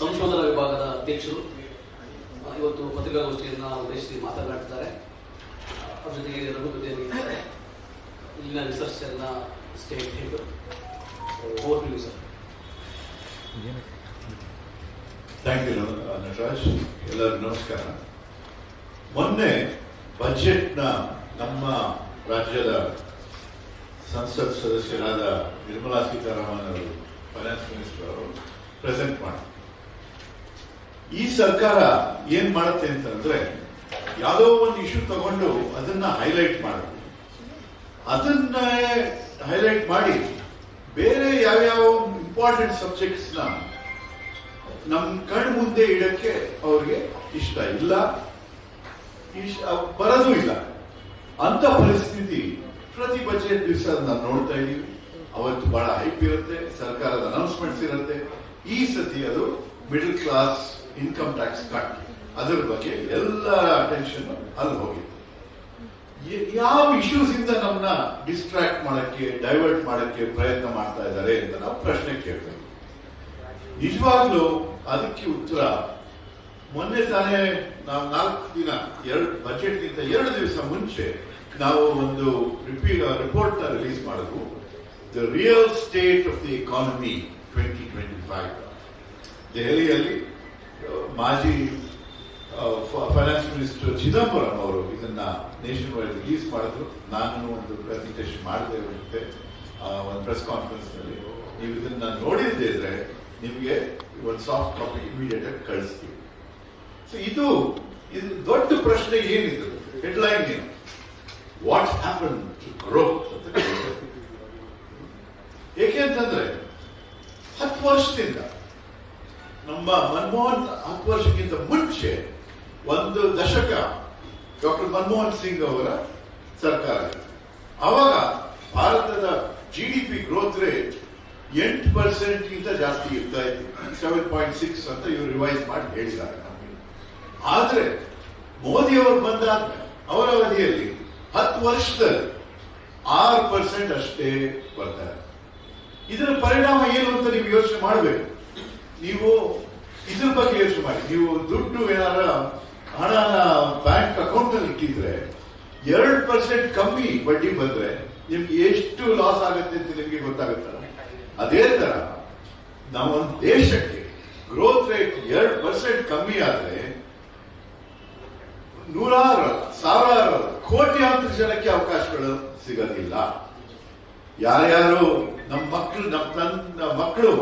ಸಂಶೋಧನಾ ವಿಭಾಗದ ಅಧ್ಯಕ್ಷರು ಇವತ್ತು ಪತ್ರಿಕಾಗೋಷ್ಠಿಯನ್ನ ಉದ್ದೇಶಿಸಿ ಮಾತನಾಡ್ತಾರೆ. ಅವ್ರ ಜೊತೆಗೆ ರಘುಪತಿ ಇದ್ದಾರೆ. ಇಲ್ಲಿನ ರಿಸರ್ಚ್ ಎಲ್ಲ state head over to sir thank you Nataraj ಎಲ್ಲರಿಗೂ ನಮಸ್ಕಾರ. ಮೊನ್ನೆ ಬಜೆಟ್ನ ನಮ್ಮ ರಾಜ್ಯದ ಸಂಸತ್ ಸದಸ್ಯರಾದ ನಿರ್ಮಲಾ ಸೀತಾರಾಮನ್ ಅವರು ಫೈನಾನ್ಸ್ ಮಿನಿಸ್ಟರ್ ಅವರು ಪ್ರೆಸೆಂಟ್ ಮಾಡಿ ಈ ಸರ್ಕಾರ ಏನ್ ಮಾಡುತ್ತೆ ಅಂತಂದ್ರೆ ಯಾವುದೋ ಒಂದು ಇಶ್ಯೂ ತಗೊಂಡು ಅದನ್ನ ಹೈಲೈಟ್ ಮಾಡುತ್ತೆ. ಅದನ್ನ ಹೈಲೈಟ್ ಮಾಡಿ ಬೇರೆ ಯಾವ್ಯಾವ ಇಂಪಾರ್ಟೆಂಟ್ ಸಬ್ಜೆಕ್ಟ್ಸ್ನ ನಮ್ ಕಣ್ ಮುಂದೆ ಇಡಕ್ಕೆ ಅವ್ರಿಗೆ ಇಷ್ಟ ಇಲ್ಲ. ಬರೋದು ಇಲ್ಲ. ಅಂತ ಪರಿಸ್ಥಿತಿ ಪ್ರತಿ ಬಜೆಟ್ ದಿವಸ ನಾವು ನೋಡ್ತಾ ಇದೀವಿ. ಅವತ್ತು ಬಹಳ ಹೈಪ್ ಇರುತ್ತೆ, ಸರ್ಕಾರದ ಅನೌನ್ಸ್ಮೆಂಟ್ಸ್ ಇರುತ್ತೆ. ಈ ಸತಿ ಅದು middle class income tax cut ಅದರ ಬಗ್ಗೆ ಎಲ್ಲ ಅಟೆನ್ಷನ್ ಅಲ್ಲಿ ಹೋಗಿತ್ತು ಯಾವ ಇಶ್ಯೂಸ್ ಇಂದ ನಮ್ಮನ್ನ ಡಿಸ್ಟ್ರಾಕ್ಟ್ ಮಾಡಕ್ಕೆ ಡೈವರ್ಟ್ ಮಾಡಕ್ಕೆ ಪ್ರಯತ್ನ ಮಾಡ್ತಾ ಇದ್ದಾರೆ ಅಂತ ನಾವು ಪ್ರಶ್ನೆ ಕೇಳ್ತೇವೆ. ನಿಜವಾಗ್ಲೂ ಅದಕ್ಕೆ ಉತ್ತರ, ಮೊನ್ನೆ ತಾನೇ ನಾವು ನಾಲ್ಕು ದಿನ, ಎರಡು ಬಜೆಟ್ಗಿಂತ ಎರಡು ದಿವಸ ಮುಂಚೆ ನಾವು ಒಂದು ರಿಪೋರ್ಟ್ನ ರಿಲೀಸ್ ಮಾಡಿದ್ವು. The real state of the economy twenty twenty five ದೆಹಲಿಯಲ್ಲಿ ಮಾಜಿ ಫೈನಾನ್ಸ್ ಮಿನಿಸ್ಟರ್ ಚಿದಂಬರಂ ಅವರು ಇದನ್ನ ನೇಷನ್ ವೈಡ್ ರಿಲೀಸ್ ಮಾಡಿದ್ರು. ನಾನು ಒಂದು ಪ್ರೆಸೆಂಟೇಷನ್ ಮಾಡಿದೆ ಮತ್ತೆ ಒಂದು ಪ್ರೆಸ್ ಕಾನ್ಫರೆನ್ಸ್ನಲ್ಲಿ. ನೀವು ಇದನ್ನ ನೋಡಿದ್ದೆ ಇದ್ರೆ ನಿಮಗೆ ಒಂದು ಸಾಫ್ಟ್ ಕಾಪಿ ಇಮಿಡಿಯೇಟ್ ಆಗಿ ಕಳಿಸ್ತೀವಿ. ಸೊ ಇದು ಇದು ದೊಡ್ಡ ಪ್ರಶ್ನೆ ಏನಿದೆ? ಹೆಡ್ಲೈನ್ ಏನು? ವಾಟ್ ಹ್ಯಾಪನ್ ಟು ಗ್ರೋತ್ ಅಂತ. ಏಕೆ ಅಂತಂದ್ರೆ, ಹತ್ತು ವರ್ಷದಿಂದ ನಮ್ಮ ಮನಮೋಹನ್ ಹತ್ತು ವರ್ಷಕ್ಕಿಂತ ಮುಂಚೆ ಒಂದು ದಶಕ ಡಾಕ್ಟರ್ ಮನಮೋಹನ್ ಸಿಂಗ್ ಅವರ ಸರ್ಕಾರ ಅವಾಗ ಭಾರತದ G D P growth rate ಎಂಟು ಪರ್ಸೆಂಟ್ ಗಿಂತ ಜಾಸ್ತಿ ಇರ್ತಾ ಇತ್ತು. ಸೆವೆನ್ ಪಾಯಿಂಟ್ ಸಿಕ್ಸ್ ಅಂತ ಇವರು ರಿವೈಸ್ ಮಾಡಿ ಹೇಳಿದ್ದಾರೆ ನಮಗೆ. ಆದ್ರೆ ಮೋದಿ ಅವರು ಬಂದಾದ ಅವರ ಅವಧಿಯಲ್ಲಿ ಹತ್ತು ವರ್ಷದಲ್ಲಿ ಆರು ಪರ್ಸೆಂಟ್ ಅಷ್ಟೇ ಬರ್ತಾರೆ ಇದರ ಪರಿಣಾಮ ಏನು ಅಂತ ನೀವು ಯೋಚನೆ ಮಾಡಬೇಕು? ನೀವು ಇದ್ರ ಬಗ್ಗೆ ಯೋಚನೆ ಮಾಡಿ. ನೀವು ದುಡ್ಡು ಏನಾರ ಹಣನ ಬ್ಯಾಂಕ್ ಅಕೌಂಟ್ನಲ್ಲಿ ಇಟ್ಟಿದ್ರೆ ಎರಡು ಪರ್ಸೆಂಟ್ ಕಮ್ಮಿ ಬಡ್ಡಿ ಬಂದ್ರೆ ನಿಮ್ಗೆ ಎಷ್ಟು ಲಾಸ್ ಆಗುತ್ತೆ ಅಂತ ನಿಮ್ಗೆ ಗೊತ್ತಾಗುತ್ತಲ್ಲ? ಅದೇ ತರ ನಾವೊಂದು ದೇಶಕ್ಕೆ ಗ್ರೋತ್ ರೇಟ್ ಎರಡು ಪರ್ಸೆಂಟ್ ಕಮ್ಮಿ ಆದ್ರೆ ನೂರಾರು, ಸಾವಿರಾರು, ಕೋಟಿ ಕೋಟ್ಯಾಂತರ ಜನಕ್ಕೆ ಅವಕಾಶಗಳು ಸಿಗೋದಿಲ್ಲ. ಯಾರ್ಯಾರು ನಮ್ಮ ಮಕ್ಕಳು ನಮ್ಮ ತನ್ನ ಮಕ್ಕಳು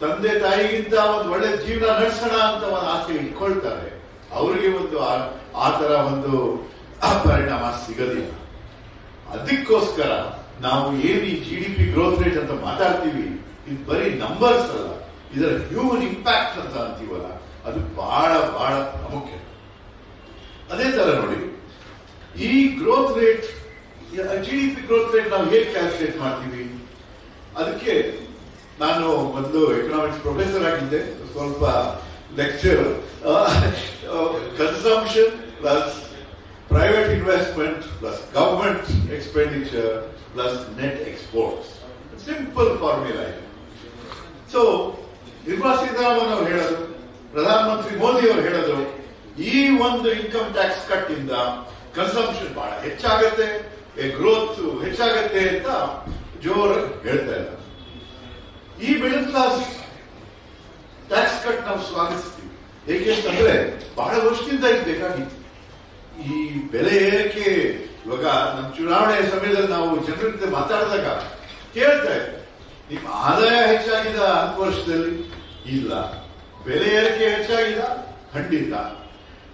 ತಂದೆ ತಾಯಿಗಿಂತ ಒಂದು ಒಳ್ಳೆ ಜೀವನ ನಡೆಸೋಣ ಅಂತ ಒಂದು ಆಸೆ ಇಟ್ಕೊಳ್ತಾರೆ. ಅವರಿಗೆ ಒಂದು ಆ- ಆ ತರ ಒಂದು ಪರಿಣಾಮ ಸಿಗೋದಿಲ್ಲ. ಅದಕ್ಕೋಸ್ಕರ ನಾವು ಏನು ಈ G D P growth rate ಅಂತ ಮಾತಾಡ್ತೀವಿ, ಇದು ಬರೀ ನಂಬರ್ಸ್ ಅಲ್ಲ. ಇದರ ಹ್ಯೂಮನ್ ಇಂಪ್ಯಾಕ್ಟ್ ಅಂತ ಅಂತೀವಲ್ಲ, ಅದು ಬಹಳ ಬಹಳ ಪ್ರಾಮುಖ್ಯ. ಅದೇ ತರ ನೋಡಿ, ಈ growth rate G D P growth rate ನಾವು ಹೇಗೆ ಕ್ಯಾಲ್ಕುಲೇಟ್ ಮಾಡ್ತೀವಿ? ಅದಕ್ಕೆ ನಾನು ಮೊದಲು ಎಕನಾಮಿಕ್ಸ್ ಪ್ರೊಫೆಸರ್ ಆಗಿದ್ದೆ, ಸ್ವಲ್ಪ lecture consumption plus private investment plus government expenditure plus net exports simple formula ಇದೆ. ಸೊ ನಿರ್ಮಲಾ ಸೀತಾರಾಮನ್ ಅವರು ಹೇಳೋದು, ಪ್ರಧಾನಮಂತ್ರಿ ಮೋದಿ ಅವರು ಹೇಳೋದು, ಈ ಒಂದು ಇನ್ಕಮ್ ಟ್ಯಾಕ್ಸ್ ಕಟ್ ಇಂದ ಕನ್ಸಂಪ್ಷನ್ ಬಹಳ ಹೆಚ್ಚಾಗತ್ತೆ ಗ್ರೋತ್ ಹೆಚ್ಚಾಗತ್ತೆ ಅಂತ ಜೋರ್ ಹೇಳ್ತಾ ಇದ್ದಾರೆ. ಈ ಮಿಡಲ್ ಕ್ಲಾಸ್ ಟ್ಯಾಕ್ಸ್ ಕಟ್ ನಾವು ಸ್ವಾಗತಿಸ್ತೀವಿ. ಏಕೆಂತಂದ್ರೆ ಬಹಳ ವರ್ಷದಿಂದ ಇದು ಬೇಕಾಗಿತ್ತು. ಈ ಬೆಲೆ ಏರಿಕೆ ಇವಾಗ ನಮ್ಮ ಚುನಾವಣೆ ಸಮಯದಲ್ಲಿ ನಾವು ಜನರ ಜೊತೆ ಮಾತಾಡಿದಾಗ ಕೇಳ್ತಾ ಇದ್ದೆ, ನಿಮ್ಮ ಆದಾಯ ಹೆಚ್ಚಾಗಿದ ಹತ್ತು ವರ್ಷದಲ್ಲಿ? ಇಲ್ಲ. ಬೆಲೆ ಏರಿಕೆ ಹೆಚ್ಚಾಗಿದ? ಖಂಡಿತ.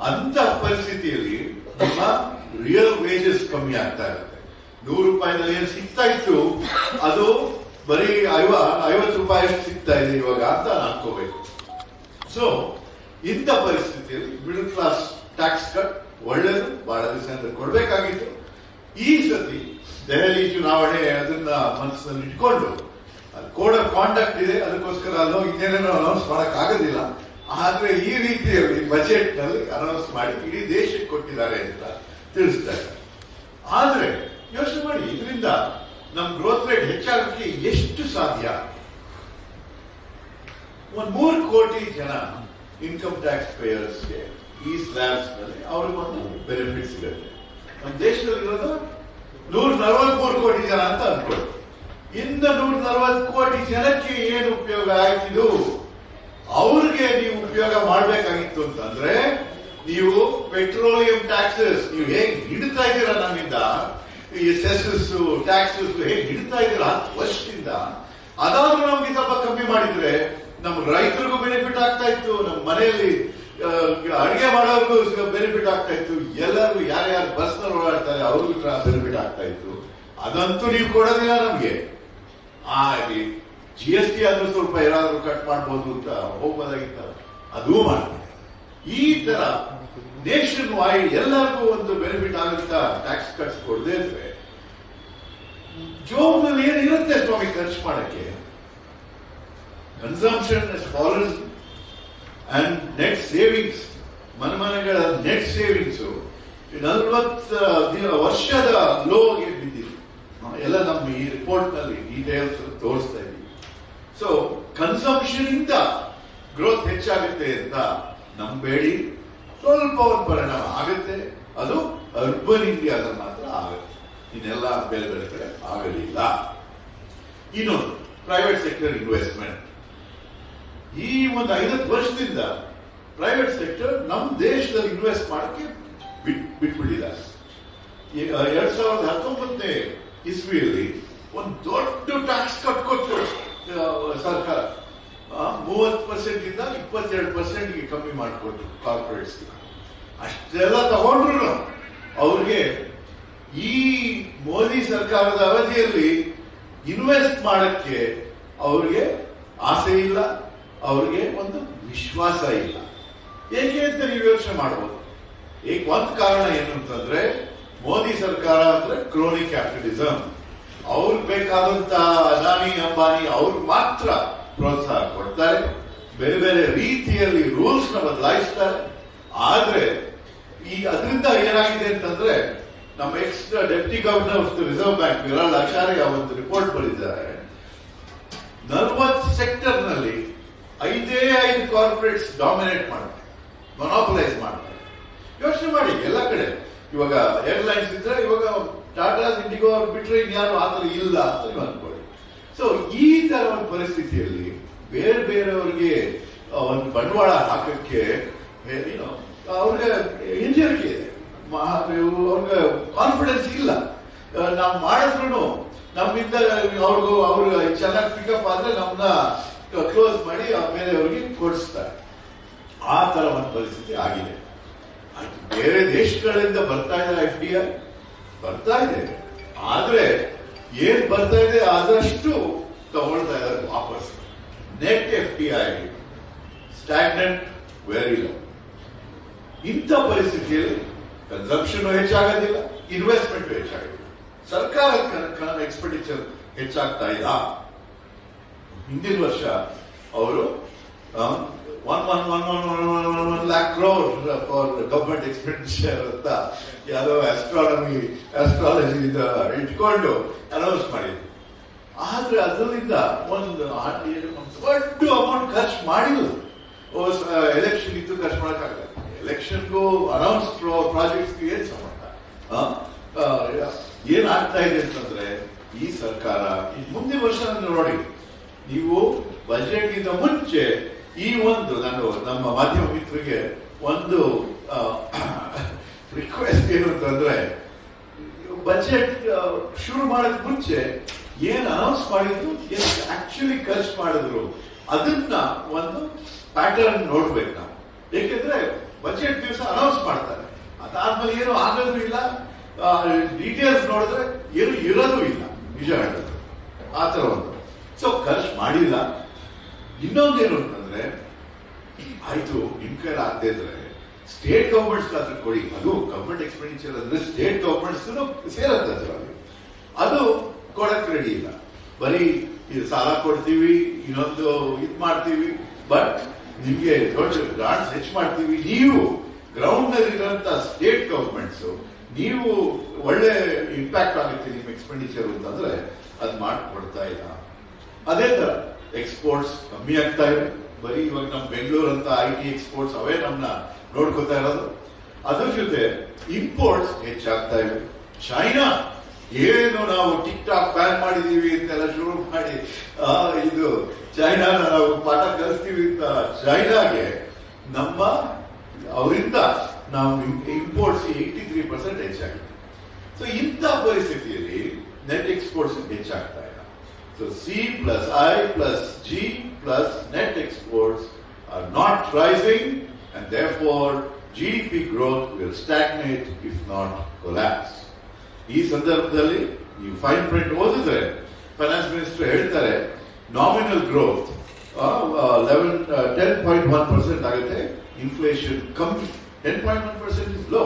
ಅಂತ ಪರಿಸ್ಥಿತಿಯಲ್ಲಿ ನಮ್ಮ ರಿಯಲ್ ವೇಜಸ್ ಕಮ್ಮಿ ಆಗ್ತಾ ಇರುತ್ತೆ. ನೂರು ರೂಪಾಯಿನಲ್ಲಿ ಏನು ಸಿಗ್ತಾ ಇತ್ತು? ಅದು ಬರೀ ಐವ, ಐವತ್ತು ರೂಪಾಯಿ ಅಷ್ಟು ಸಿಗ್ತಾ ಇದೆ ಇವಾಗ ಅಂತ ಅನ್ಕೋಬೇಕು. ಸೊ ಇಂಥ ಪರಿಸ್ಥಿತಿಯಲ್ಲಿ ಮಿಡಲ್ ಕ್ಲಾಸ್ ಟ್ಯಾಕ್ಸ್ ಕಟ್ ಒಳ್ಳೇದು ಬಹಳ ದಿವಸ ಕೊಡಬೇಕಾಗಿತ್ತು. ಈ ಸತಿ ದೆಹಲಿ ಚುನಾವಣೆ ಅದನ್ನ ಮನಸ್ಸಿನಲ್ಲಿ ಇಟ್ಕೊಂಡು ಕೋಡ್ ಆಫ್ ಕಾಂಡಕ್ಟ್ ಇದೆ, ಅದಕ್ಕೋಸ್ಕರ ಅಲ್ಲೋ ಇನ್ನೇನೇನೋ ಅನೌನ್ಸ್ ಮಾಡಕ್ ಆಗೋದಿಲ್ಲ ಆದ್ರೆ ಈ ರೀತಿಯಲ್ಲಿ ಬಜೆಟ್ನಲ್ಲಿ ಅನೌನ್ಸ್ ಮಾಡಿ ಇಡೀ ದೇಶಕ್ಕೆ ಕೊಟ್ಟಿದ್ದಾರೆ ಅಂತ ತಿಳಿಸ್ತಾರೆ ಆದ್ರೆ ಯೋಚನೆ ಮಾಡಿ, ಇದರಿಂದ ನಮ್ ಗ್ರೋತ್ ರೇಟ್ ಹೆಚ್ಚಾಗಕ್ಕೆ ಎಷ್ಟು ಸಾಧ್ಯ? ಒಂದ್ ಮೂರು ಕೋಟಿ ಜನ ಇನ್ಕಮ್ ಟ್ಯಾಕ್ಸ್ ಪೇಯರ್ಸ್ಗೆ ಈ ಸ್ಲ್ಯಾಬ್ಸ್ನಲ್ಲಿ ಅವ್ರಿಗೆ ಒಂದು ಬೆನಿಫಿಟ್ ಸಿಗುತ್ತೆ. ನಮ್ಮ ದೇಶದಲ್ಲಿ ಇರೋದು ನೂರ ನಲವತ್ಮೂರು ಕೋಟಿ ಜನ ಅಂತ ಅನ್ಕೊಳ್ಳಿ. ಇಂದ ನೂರ ನಲವತ್ತು ಕೋಟಿ ಜನಕ್ಕೆ ಏನು ಉಪಯೋಗ ಆಯ್ತಿದು? ಅವ್ರಿಗೆ ನೀವು ಉಪಯೋಗ ಮಾಡ್ಬೇಕಾಗಿತ್ತು ಅಂತಂದ್ರೆ, ನೀವು ಪೆಟ್ರೋಲಿಯಂ ಟ್ಯಾಕ್ಸಸ್ ನೀವು ಹೇಗೆ ಹಿಡಿತಾ ಇದ್ದೀರಾ ನಮ್ಮಿಂದ? ಈ ಸೆಸಸ್ ಟ್ಯಾಕ್ಸಸ್ ಹೇಗೆ ಹಿಡಿತಾ ಇದ್ದೀರಾ ಹತ್ತು ವರ್ಷದಿಂದ? ಅದಾದ್ರೂ ನಮ್ಗೆ ಸ್ವಲ್ಪ ಕಮ್ಮಿ ಮಾಡಿದ್ರೆ ನಮ್ಮ ರೈತರಿಗೂ ಬೆನಿಫಿಟ್ ಆಗ್ತಾ ಇತ್ತು ನಮ್ಮ ಮನೆಯಲ್ಲಿ ಅಡಿಗೆ ಮಾಡೋರ್ಗೂ ಬೆನಿಫಿಟ್ ಆಗ್ತಾ ಇತ್ತು. ಎಲ್ಲರಿಗೂ ಯಾರ್ಯಾರು ಬಸ್ನಲ್ಲಿ ಓಡಾಡ್ತಾರೆ, ಅವ್ರಿಗೂ ಬೆನಿಫಿಟ್ ಆಗ್ತಾ ಇತ್ತು. ಅದಂತೂ ನೀವು ಕೊಡೋದಿಲ್ಲ ನಮ್ಗೆ. ಹಾಗೆ ಜಿ ಎಸ್ ಟಿ ಆದ್ರೂ ಸ್ವಲ್ಪ ಏನಾದ್ರೂ ಕಟ್ ಮಾಡ್ಬೋದು ಅಂತ ಹೋಗ್ಬೋದಾಗಿತ್ತ ಅದೂ ಮಾಡ್ತಾರೆ ಈ ತರ ನೇಷನ್ ವೈಡ್ ಎಲ್ಲರಿಗೂ ಒಂದು ಬೆನಿಫಿಟ್ ಆಗುತ್ತಾ ಟ್ಯಾಕ್ಸ್ ಕಟ್ಸ್ ಕೊಡದೇ ಇದ್ರೆ, ಜೋಬ್ನಲ್ಲಿ ಏನಿರುತ್ತೆ ಸ್ವಾಮಿ ಖರ್ಚು ಮಾಡಕ್ಕೆ? Consumption foreign and net savings ಮನೆ ಮನೆಗಳ ನೆಟ್ ಸೇವಿಂಗ್ಸ್ ನಲವತ್ತು ವರ್ಷದ ಲೋ ಬಿದ್ದಿದೆ. ಎಲ್ಲ ನಮ್ಮ ಈ ರಿಪೋರ್ಟ್ನಲ್ಲಿ ಡೀಟೇಲ್ಸ್ ತೋರಿಸ್ತಾ ಇದ್ದೀವಿ. ಸೊ ಕನ್ಸಂಪ್ಷನ್ ಇಂದ ಗ್ರೋತ್ ಹೆಚ್ಚಾಗುತ್ತೆ ಅಂತ ನಂಬೇಡಿ. ಸ್ವಲ್ಪ ಒಂದು ಪರಿಣಾಮ ಆಗುತ್ತೆ. ಅದು ಅರ್ಬನ್ ಇಂಡಿಯಾದಲ್ಲಿ ಮಾತ್ರ ಆಗುತ್ತೆ. ಇನ್ನೆಲ್ಲ ಬೇರೆ ಬೇರೆ ಕಡೆ ಆಗಲಿಲ್ಲ. ಇನ್ನೊಂದು ಪ್ರೈವೇಟ್ ಸೆಕ್ಟರ್ ಇನ್ವೆಸ್ಟ್ಮೆಂಟ್ ಈ ಒಂದು ಐವತ್ತು ವರ್ಷದಿಂದ ಪ್ರೈವೇಟ್ ಸೆಕ್ಟರ್ ನಮ್ಮ ದೇಶದಲ್ಲಿ ಇನ್ವೆಸ್ಟ್ ಮಾಡಕ್ಕೆ ಬಿಟ್ ಬಿಟ್ಬಿಟ್ಟಿದ್ದಾರೆ ಈಗ ಎರಡ್ ಸಾವಿರದ ಹತ್ತೊಂಬತ್ತನೇ ಇಸ್ವಿಯಲ್ಲಿ ಒಂದು ದೊಡ್ಡ ಟ್ಯಾಕ್ಸ್ ಕಟ್ಕೊಟ್ಟು ಸರ್ಕಾರ. ಮೂವತ್ತು ಪರ್ಸೆಂಟ್ ಇಂದ ಇಪ್ಪತ್ತೆರಡು ಪರ್ಸೆಂಟ್ಗೆ ಕಮ್ಮಿ ಮಾಡಿಕೊಟ್ರು ಕಾರ್ಪೊರೇಟ್ಸ್ ಅಷ್ಟೆಲ್ಲ ತಗೊಂಡ್ರು ಅವ್ರಿಗೆ ಈ ಮೋದಿ ಸರ್ಕಾರದ ಅವಧಿಯಲ್ಲಿ ಇನ್ವೆಸ್ಟ್ ಮಾಡಕ್ಕೆ ಅವ್ರಿಗೆ ಆಸೆ ಇಲ್ಲ, ಅವ್ರಿಗೆ ಒಂದು ವಿಶ್ವಾಸ ಇಲ್ಲ. ಏಕೆ ಅಂತ ನೀವು ಯೋಚನೆ ಮಾಡಬಹುದು ಈಗ ಒಂದು ಕಾರಣ ಏನು ಅಂತಂದ್ರೆ ಮೋದಿ ಸರ್ಕಾರ ಅಂದ್ರೆ ಕ್ರೋನಿ ಕ್ಯಾಪಿಟಲಿಸಂ ಅವ್ರಿಗೆ ಬೇಕಾದಂತ ಅದಾನಿ, ಅಂಬಾನಿ ಅವ್ರಿಗೆ ಮಾತ್ರ ಪ್ರೋತ್ಸಾಹ ಕೊಡ್ತಾರೆ. ಬೇರೆ ಬೇರೆ ರೀತಿಯಲ್ಲಿ ರೂಲ್ಸ್ನ ಬದಲಾಯಿಸ್ತಾರೆ. ಆದ್ರೆ ಈ ಅದರಿಂದ ಏನಾಗಿದೆ ಅಂತಂದ್ರೆ ನಮ್ಮ ex deputy governor of reserve bank Viral Acharya ಒಂದು ರಿಪೋರ್ಟ್ ಬರೆದಿದ್ದಾರೆ. ನಲ್ವತ್ತು ಸೆಕ್ಟರ್ನಲ್ಲಿ ಐದೇ ಐದು ಕಾರ್ಪೊರೇಟ್ಸ್ ಡಾಮಿನೇಟ್ ಮಾಡ್ತಾರೆ ಮೊನಾಪಲೈಸ್ ಮಾಡ್ತಾರೆ ಯೋಚನೆ ಮಾಡಿ, ಎಲ್ಲ ಕಡೆ. ಇವಾಗ ಏರ್ಲೈನ್ಸ್ ಇದ್ರೆ ಇವಾಗ ಟಾಟಾ ಇಂಡಿಗೋ ಬಿಟ್ರೆ ಇನ್ಯಾರು ಆತರ ಇಲ್ಲ ಅಂತ ನೀವು ಅನ್ಕೊಳ್ಳಿ ಸೊ ಈ ತರ ಒಂದು ಪರಿಸ್ಥಿತಿಯಲ್ಲಿ ಬೇರೆ ಬೇರೆಯವರಿಗೆ ಒಂದು ಬಂಡವಾಳ ಹಾಕಕ್ಕೆ ಅವ್ರಿಗೆ ಹಿಂಜರಿಕೆ ಇದೆ. ಅವ್ರಿಗೆ ಕಾನ್ಫಿಡೆನ್ಸ್ ಇಲ್ಲ. ನಾವು ಮಾಡಿದ್ರು ನಮ್ಮಿಂದ ಅವ್ರಿಗೂ ಅವ್ರಿಗೆ ಚೆನ್ನಾಗಿ ಪಿಕಪ್ ಆದ್ರೆ ನಮ್ಮನ್ನ ಕ್ಲೋಸ್ ಮಾಡಿ ಅವ್ರಿಗೆ ಕೊಡಿಸ್ತಾರೆ. ಆ ತರ ಒಂದು ಪರಿಸ್ಥಿತಿ ಆಗಿದೆ. ಬೇರೆ ದೇಶಗಳಿಂದ ಬರ್ತಾ ಇದೆ ಎಫ್ ಡಿ ಐ ಬರ್ತಾ ಇದೆ. ಆದ್ರೆ ಏನ್ ಬರ್ತಾ ಇದೆ ಆದಷ್ಟು ತಗೊಳ್ತಾ ಇದ್ದಾರೆ ವಾಪಸ್. Net F T I stagnant very low ಇಂಥ ಪರಿಸ್ಥಿತಿಯಲ್ಲಿ ಕನ್ಸಂಪ್ಷನ್ ಹೆಚ್ಚಾಗೋದಿಲ್ಲ ಇನ್ವೆಸ್ಟ್ಮೆಂಟ್ ಹೆಚ್ಚಾಗೋದಿಲ್ಲ. ಸರ್ಕಾರ ಎಕ್ಸ್ಪೆಂಡಿಚರ್ ಹೆಚ್ಚಾಗ್ತಾ ಇಲ್ಲ ಹಿಂದಿನ ವರ್ಷ ಅವರು one one one one one one one one lakh crore for government expenditure ಅಂತ ಯಾವುದೋ ಆಸ್ಟ್ರಾನಮಿ ಆಸ್ಟ್ರಾಲಜಿ ಇಟ್ಕೊಂಡು ಅನೌನ್ಸ್ ಮಾಡಿದ್ರು ಆದ್ರೆ ಅದರಿಂದ ಒಂದು ದೊಡ್ಡ ಅಮೌಂಟ್ ಖರ್ಚು ಮಾಡಿದ್ರು ಎಲೆಕ್ಷನ್ ಇದ್ದು ಖರ್ಚು ಮಾಡಕ್ಕಾಗಲ್ಲ ಎಲೆಕ್ಷನ್ಗೂ ಅನೌನ್ಸ್ ಪ್ರಾಜೆಕ್ಟ್ ಏನ್ ಸಂಬಂಧ ಏನಾಗ್ತಾ ಇದೆ ಅಂತಂದ್ರೆ ಈ ಸರ್ಕಾರ ಮುಂದಿನ ವರ್ಷ ನೋಡಿ ನೀವು ಬಜೆಟ್ ಇಂದ ಮುಂಚೆ ಈ ಒಂದು ನಾನು ನಮ್ಮ ಮಾಧ್ಯಮ ಮಿತ್ರರಿಗೆ ಒಂದು ರಿಕ್ವೆಸ್ಟ್ ಏನು ಅಂತಂದ್ರೆ ಬಜೆಟ್ ಶುರು ಮಾಡಿದ ಮುಂಚೆ ಏನ್ ಅನೌನ್ಸ್ ಮಾಡಿದ್ರು ಎಷ್ಟು ಆಕ್ಚುಲಿ ಖರ್ಚು ಮಾಡಿದ್ರು, ಅದನ್ನ ಒಂದು ಪ್ಯಾಟರ್ನ್ ನೋಡ್ಬೇಕು ನಾವು. ಏಕೆಂದ್ರೆ ಬಜೆಟ್ ದಿವಸ ಅನೌನ್ಸ್ ಮಾಡ್ತಾರೆ. ಅದಾದ್ಮೇಲೆ ಏನು ಆಗೋದು ಇಲ್ಲ. ಡೀಟೇಲ್ಸ್ ನೋಡಿದ್ರೆ ಏನು ಇರೋದು ಇಲ್ಲ. ನಿಜ ಹೇಳಿದ್ರು ಆ ತರ ಒಂದು. ಸೊ ಖರ್ಚು ಮಾಡಿಲ್ಲ. ಇನ್ನೊಂದೇನು ಆಯ್ತು, ನಿಮ್ ಕೈಲ ಆಗದೆ ಇದ್ರೆ ಸ್ಟೇಟ್ ಗವರ್ಮೆಂಟ್ಸ್ ಅದ್ರ ಕೊಡಿ. ಅದು ಗವರ್ಮೆಂಟ್ ಎಕ್ಸ್ಪೆಂಡಿಚರ್ ಅಂದ್ರೆ ಸ್ಟೇಟ್ ಗವರ್ಮೆಂಟ್ಸ್ ಸೇರತ್ತೆ ಅದ್ರಲ್ಲಿ. ಅದು ಕೊಡಕ್ ರೆಡಿ ಇಲ್ಲ. ಬರೀ ಇದು ಸಾಲ ಕೊಡ್ತೀವಿ, ಇನ್ನೊಂದು ಇದು ಮಾಡ್ತೀವಿ ಬಟ್ ನಿಮ್ಗೆ ದೊಡ್ಡ ಗ್ರಾಂಡ್ಸ್ ಹೆಚ್ಚು ಮಾಡ್ತೀವಿ. ನೀವು ಗ್ರೌಂಡ್ನಲ್ಲಿ ಇರುವಂತ ಸ್ಟೇಟ್ ಗವರ್ಮೆಂಟ್ಸ್ ನೀವು ಒಳ್ಳೆ ಇಂಪ್ಯಾಕ್ಟ್ ಆಗುತ್ತೆ ನಿಮ್ಮ ಎಕ್ಸ್ಪೆಂಡಿಚರ್ ಅಂತಂದ್ರೆ ಅದ್ ಮಾಡ್ಕೊಡ್ತಾ ಇಲ್ಲ. ಅದೇ ತರ ಎಕ್ಸ್ಪೋರ್ಟ್ಸ್ ಕಮ್ಮಿ ಆಗ್ತಾ ಇದೆ. ಬರೀ ಇವಾಗ ನಮ್ಮ ಬೆಂಗಳೂರು ಅಂತ ಐ ಟಿ ಎಕ್ಸ್ಪೋರ್ಟ್ಸ್ ಅವೇ ನಮ್ಮನ್ನ ನೋಡ್ಕೋತಾ ಇರೋದು. ಅದ್ರ ಜೊತೆ ಇಂಪೋರ್ಟ್ಸ್ ಹೆಚ್ಚಾಗ್ತಾ ಇವೆ ಚೈನಾ ಏನು ನಾವು ಟಿಕ್ ಟಾಕ್ ಬ್ಯಾನ್ ಮಾಡಿದೀವಿ ಅಂತೆಲ್ಲ ಶುರು ಮಾಡಿ ಇದು ಚೈನಾನ ನಾವು ಪಾಠ ಕಲಿಸ್ತೀವಿ ಅಂತ ಚೈನಾಗೆ ನಮ್ಮ, ಅವರಿಂದ ನಾವು ಇಂಪೋರ್ಟ್ಸ್ ಏಯ್ಟಿ ತ್ರೀ ಪರ್ಸೆಂಟ್ ಹೆಚ್ಚಾಗಿದೆ. ಸೊ ಇಂಥ ಪರಿಸ್ಥಿತಿಯಲ್ಲಿ ನೆಟ್ ಎಕ್ಸ್ಪೋರ್ಟ್ಸ್ ಹೆಚ್ಚಾಗ್ತಾ ಇಲ್ಲ so C plus I plus G plus net exports are not rising and therefore G D P growth will stagnate if not collapse ಈ ಸಂದರ್ಭದಲ್ಲಿ ನೀವು ಫೈನ್ ಪ್ರಿಂಟ್ ಓದಿದ್ರೆ finance minister ಹೇಳ್ತಾರೆ nominal growth eleven ten point one percent ಆಗುತ್ತೆ inflation ಕಮ್ಮಿ. Ten point one percent is low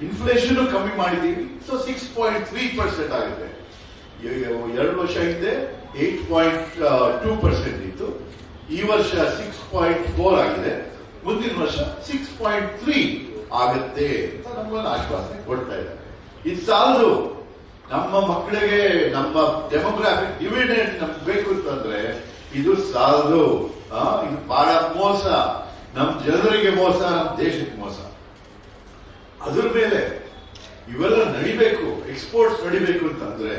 inflation ಕಮ್ಮಿ ಮಾಡಿದೀವಿ so six point three percent ಆಗುತ್ತೆ. ಎ- ಎ- ಎರಡು ವರ್ಷ ಹಿಂದೆ ಏಟ್ ಪಾಯಿಂಟ್ ಟೂ ಪರ್ಸೆಂಟ್ ಇತ್ತು. ಈ ವರ್ಷ ಸಿಕ್ಸ್ ಪಾಯಿಂಟ್ ಫೋರ್ ಆಗಿದೆ. ಮುಂದಿನ ವರ್ಷ ಸಿಕ್ಸ್ ಪಾಯಿಂಟ್ ತ್ರೀ ಆಗುತ್ತೆ ಅಂತ ನಮ್ಗೊಂದು ಆಶ್ವಾಸನೆ ಕೊಡ್ತಾ ಇದೆ. ಇದು ಸಾಲದು ನಮ್ಮ ಮಕ್ಕಳಿಗೆ, ನಮ್ಮ ಡೆಮೋಗ್ರಾಫಿಕ್ ಡಿವಿಡೆಂಟ್ ನಮ್ಗೆ ಬೇಕು ಅಂತಂದ್ರೆ ಇದು ಸಾಲದು. ಇದು ಬಹಳ ಮೋಸ. ನಮ್ಮ ಜನರಿಗೆ ಮೋಸ ನಮ್ಮ ದೇಶಕ್ಕೆ ಮೋಸ. ಅದ್ರ ಮೇಲೆ ಇವೆಲ್ಲ ನಡಿಬೇಕು ಎಕ್ಸ್ಪೋರ್ಟ್ಸ್ ನಡಿಬೇಕು ಅಂತಂದ್ರೆ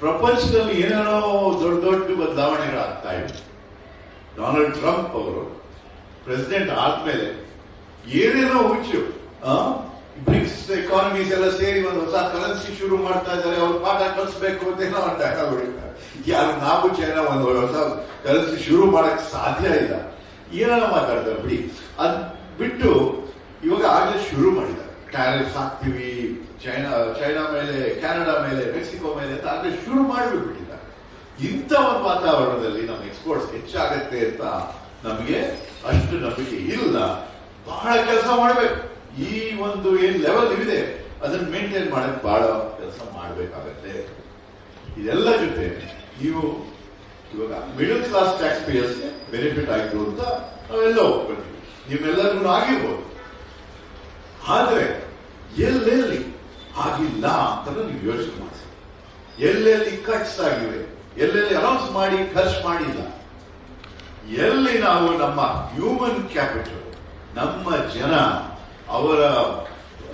ಪ್ರಪಂಚದಲ್ಲಿ ಏನೇನೋ ದೊಡ್ಡ ದೊಡ್ಡ ಬದಲಾವಣೆಗಳು ಆಗ್ತಾ ಇವೆ. ಡೊನಾಲ್ಡ್ ಟ್ರಂಪ್ ಅವರು, ಪ್ರೆಸಿಡೆಂಟ್ ಆದ್ಮೇಲೆ ಏನೇನೋ ಹುಚ್ಚು ಬ್ರಿಕ್ಸ್ ಎಕಾನಮೀಸ್ ಎಲ್ಲ ಸೇರಿ ಒಂದು ಹೊಸ ಕರೆನ್ಸಿ ಶುರು ಮಾಡ್ತಾ ಇದ್ದಾರೆ, ಅವ್ರು ಪಾಠ ಕಲಿಸ್ಬೇಕು ಅಂತ ಏನೋ ಯಾರು ನಾವು ಚೈನಾ ಒಂದು ಹೊಸ ಕರೆನ್ಸಿ ಶುರು ಮಾಡಕ್ ಸಾಧ್ಯ ಇಲ್ಲ. ಏನೇನೋ ಮಾತಾಡ್ತಾರೆ ಬಿಡಿ. ಅದ್ ಬಿಟ್ಟು ಇವಾಗ ಆಗಲೇ ಶುರು ಮಾಡಿದ್ದಾರೆ. ಟ್ಯಾರಿಫ್ಸ್ ಹಾಕ್ತೀವಿ, ಚೈನಾ ಚೈನಾ ಮೇಲೆ, ಕೆನಡಾ ಮೇಲೆ, ಮೆಕ್ಸಿಕೋ ಮೇಲೆ ಅಂತ ಆಗಲೇ ಶುರು ಮಾಡಿಬಿಟ್ಟಿದ್ದಾರೆ ಇಂಥ ಒಂದು ವಾತಾವರಣದಲ್ಲಿ ನಮ್ಮ ಎಕ್ಸ್ಪೋರ್ಟ್ಸ್ ಹೆಚ್ಚಾಗತ್ತೆ ಅಂತ ನಮಗೆ ಅಷ್ಟು ನಂಬಿಕೆ ಇಲ್ಲ. ಬಹಳ ಕೆಲಸ ಮಾಡಬೇಕು. ಈ ಒಂದು ಏನ್ ಲೆವೆಲ್ ಇದೆ ಅದನ್ನ ಮೇಂಟೈನ್ ಮಾಡಕ್ ಬಹಳ ಕೆಲಸ ಮಾಡಬೇಕಾಗತ್ತೆ. ಇದೆಲ್ಲ ಜೊತೆ ನೀವು ಇವಾಗ middle class tax payers benefit ಆಯಿತು ಅಂತ ನಾವೆಲ್ಲ ಒಪ್ಕೊಳ್ತೀವಿ ನಿಮ್ಮೆಲ್ಲರಿಗೂ ಆಗಿರ್ಬೋದು. ಆದ್ರೆ ಎಲ್ಲೆಲ್ಲಿ ಆಗಿಲ್ಲ ಅಂತ ನೀವು ಯೋಚನೆ ಮಾಡಿ. ಎಲ್ಲೆಲ್ಲಿ ಕಟ್ಸ್ ಆಗಿವೆ ಎಲ್ಲೆಲ್ಲಿ ಅನೌನ್ಸ್ ಮಾಡಿ ಖರ್ಚು ಮಾಡಿಲ್ಲ. ಎಲ್ಲಿ ನಾವು ನಮ್ಮ ಹ್ಯೂಮನ್ ಕ್ಯಾಪಿಟಲ್ ನಮ್ಮ ಜನ ಅವರ